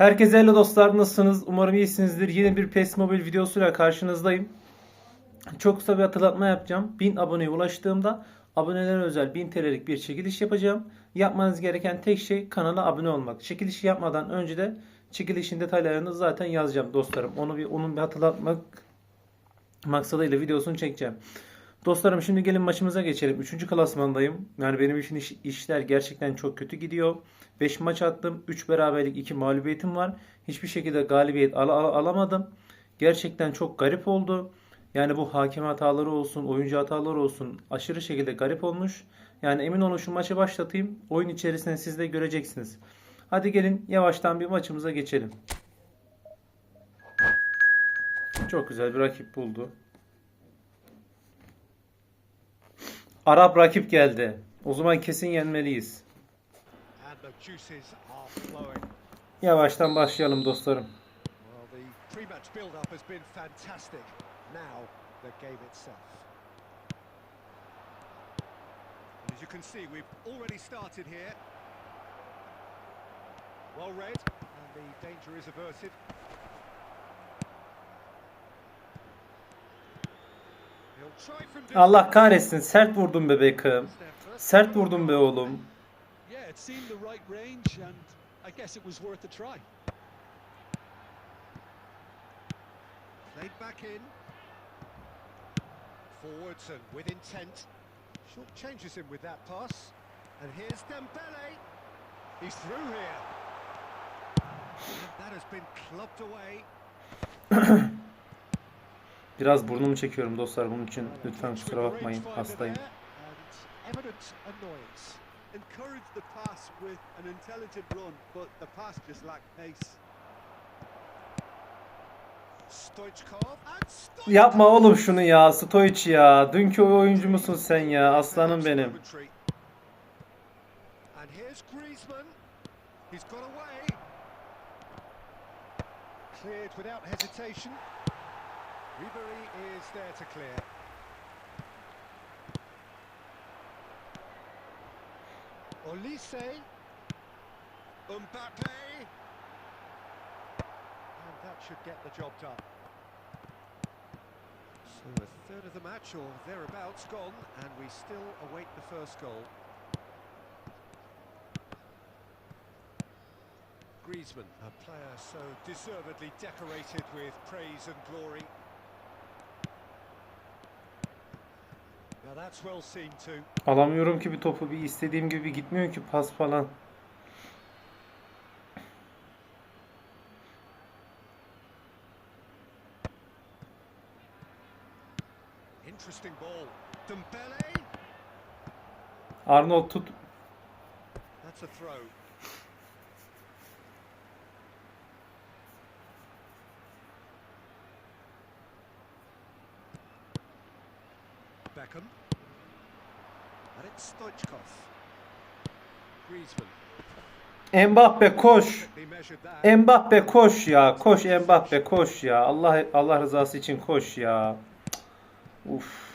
Herkese hello dostlar nasılsınız? Umarım iyisinizdir. Yeni bir PES Mobile videosuyla karşınızdayım. Çok kısa bir hatırlatma yapacağım. 1000 aboneye ulaştığımda abonelere özel 1000 TL'lik bir çekiliş yapacağım. Yapmanız gereken tek şey kanala abone olmak. Çekilişi yapmadan önce de çekilişin detaylarını zaten yazacağım dostlarım. Onu bir onun bir hatırlatmak maksadıyla videosunu çekeceğim. Dostlarım şimdi gelin maçımıza geçelim. 3. klasmandayım. Yani benim için iş- işler gerçekten çok kötü gidiyor. 5 maç attım. 3 beraberlik 2 mağlubiyetim var. Hiçbir şekilde galibiyet al- al- alamadım. Gerçekten çok garip oldu. Yani bu hakem hataları olsun, oyuncu hataları olsun aşırı şekilde garip olmuş. Yani emin olun şu maçı başlatayım. Oyun içerisinde siz de göreceksiniz. Hadi gelin yavaştan bir maçımıza geçelim. Çok güzel bir rakip buldu. Arap rakip geldi. O zaman kesin yenmeliyiz. Yavaştan başlayalım dostlarım. As you can see, we've already started here. Well read, and the danger is averted. Allah kahretsin sert vurdum be Beckham. Sert vurdum be oğlum. Forwards and with intent. Short changes him with that pass. And here's Dembele. He's through here. That has been clubbed away. Biraz burnumu çekiyorum dostlar bunun için. Lütfen kusura bakmayın. Hastayım. Yapma oğlum şunu ya Stoic ya. Dünkü oyuncu musun sen ya? Aslanım benim. Ribery is there to clear. Olise. Mbappe. And that should get the job done. So a third of the match or thereabouts gone, and we still await the first goal. Griezmann, a player so deservedly decorated with praise and glory. Alamıyorum ki bir topu. Bir istediğim gibi gitmiyor ki pas falan. Interesting ball. Dembele. Arnold tut. That's a throw. Beckham. And it's Stoichkov. Griezmann. Mbappe koş. Mbappe koş ya. Koş Mbappe koş ya. Allah Allah rızası için koş ya. Uf.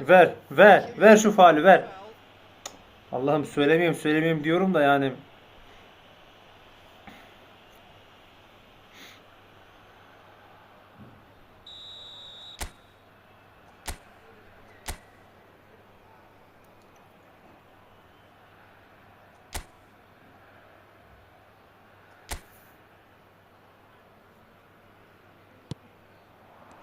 Ver, ver, ver şu faali ver. Allah'ım söylemeyeyim söylemeyeyim diyorum da yani. Messi. Messi running. Messi! Oy! A finish of true İmparator. That is his ton, and does he not know it? You know, you just know there is no stopping that. Oh,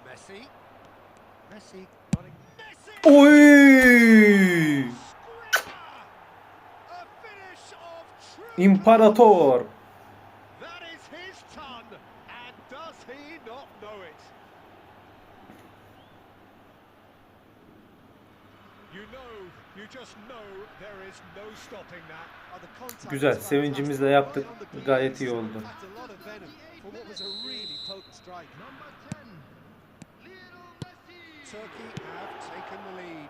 the contact Güzel, sevincimizle yaptık. Gayet iyi oldu. Turkey have taken the lead.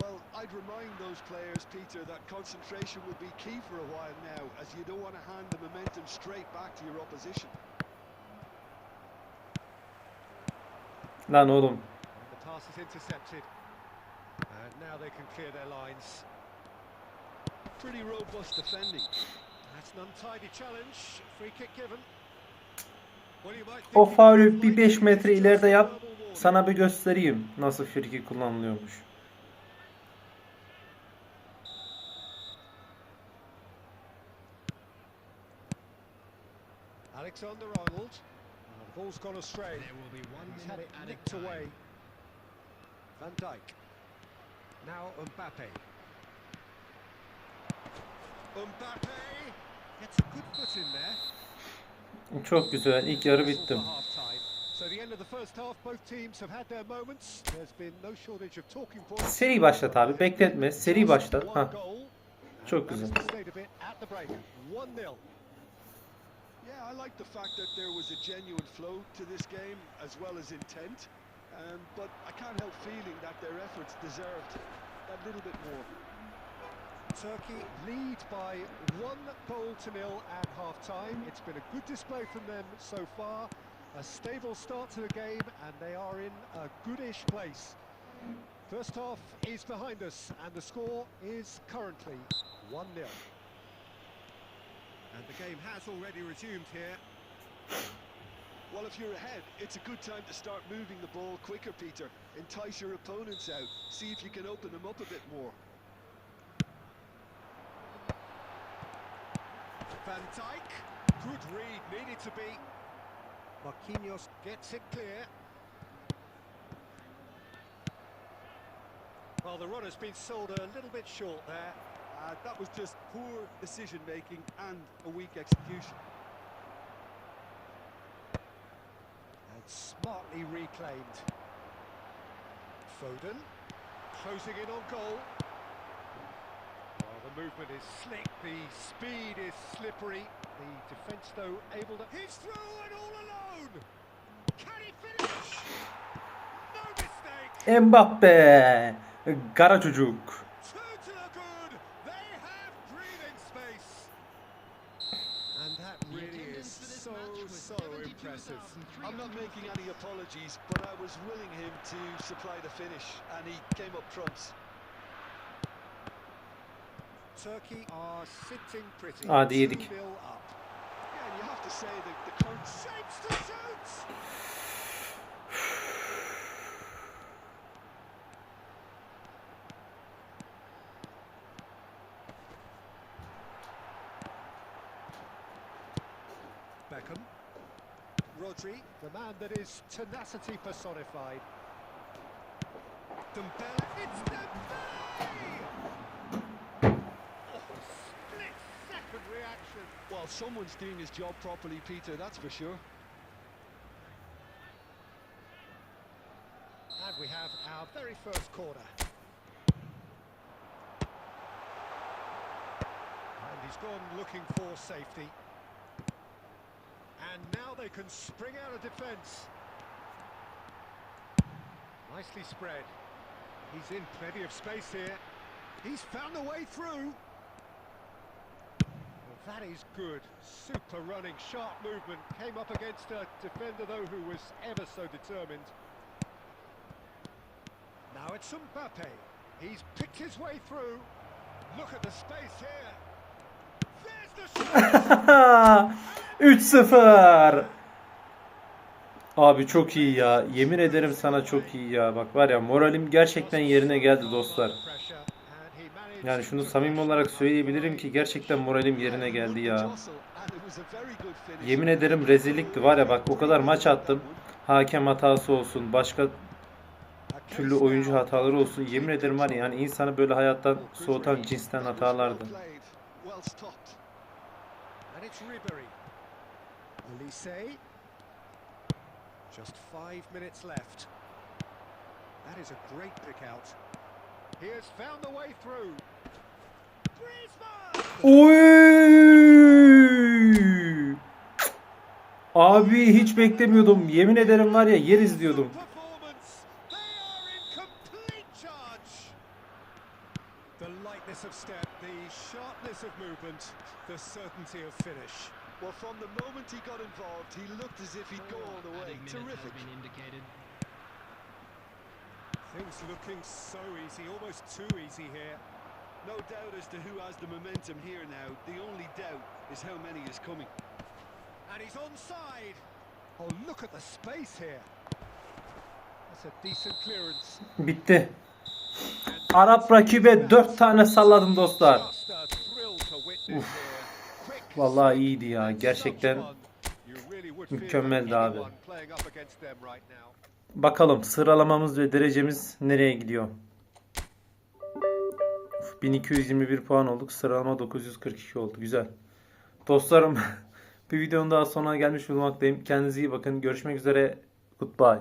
Well, I'd remind those players, Peter, that concentration would be key for a while now, as you don't want to hand the momentum straight back to your opposition. Lan oğlum. The pass is intercepted. And now they can clear their lines. Pretty robust defending. That's an untidy challenge. Free kick given. O faulü bir 5 it's metre ileride yap. Sana bir göstereyim nasıl friki kullanılıyormuş. Alexander Arnold. The ball's gone astray. There will be one He's had minute it nicked away. Van Dijk. Now Mbappe. Mbappe gets a good foot in there. Çok güzel. İlk yarı bitti. Seri başlat abi. Bekletme. Seri başlat. Ha. Çok güzel. has stayed a bit at the break. 1-0. Yeah, I like the fact that there was a genuine flow to this game as well as intent. Um, but I can't help feeling that their efforts deserved a little bit more. Turkey lead by one goal to nil at half-time. It's been a good display from them so far. A stable start to the game, and they are in a goodish place. First half is behind us, and the score is currently 1-0. And the game has already resumed here. Well, if you're ahead, it's a good time to start moving the ball quicker, Peter. Entice your opponents out. See if you can open them up a bit more. Van Dijk, good read, needed to be. Marquinhos gets it clear. Well, the run has been sold a little bit short there. Uh, that was just poor decision making and a weak execution. And smartly reclaimed. Foden, closing in on goal. The movement is slick, the speed is slippery. The defence, though, able to... He's through and all alone! Can he finish? No mistake! Mbappe. Kara çocuk. Two to the good. They have breathing space. And that really is attendance for this so, so impressive. I'm not making any apologies, but I was willing him to supply the finish, and he came up trumps. Turkey are sitting pretty. Hadi yedik. 2-0 up. Yeah, and you have to say that the current Shapes to shoot! Beckham. Rodri, the man that is tenacity personified. Dembele, it's Dembele! Well, someone's doing his job properly, Peter, that's for sure. And we have our very first corner. And he's gone looking for safety. And now they can spring out of defence. Nicely spread. He's in plenty of space here. He's found a way through. That is good. Super running, sharp movement. Came up against a defender, though, who was ever so determined. Now it's Mbappe. He's picked his way through. Look at the space here. There's the shot. 3-0. Abi çok iyi ya. Yemin ederim sana çok iyi ya. Bak var ya moralim gerçekten yerine geldi dostlar. Yani şunu samimi olarak söyleyebilirim ki gerçekten moralim yerine geldi ya. Yemin ederim rezillikti var ya bak o kadar maç attım. Hakem hatası olsun, başka türlü oyuncu hataları olsun. Yemin ederim var ya yani insanı böyle hayattan soğutan cinsten hatalardı. Just five minutes left. That is a great pick out. He has found the way through. Oy! Abi hiç beklemiyordum. Yemin ederim var ya yeriz diyordum. Things looking so easy, almost too easy here. No doubt as to who has the momentum here now. The only doubt is how many is coming. And he's onside. Oh, look at the space here. That's a decent clearance. Bitti. Arap rakibe 4 tane salladım dostlar. Quick, Vallahi iyiydi ya. Gerçekten mükemmeldi abi. Bakalım sıralamamız ve derecemiz nereye gidiyor? Uf, 1221 puan olduk. Sıralama 942 oldu. Güzel. Dostlarım bir videonun daha sonuna gelmiş bulunmaktayım. Kendinize iyi bakın. Görüşmek üzere. Goodbye.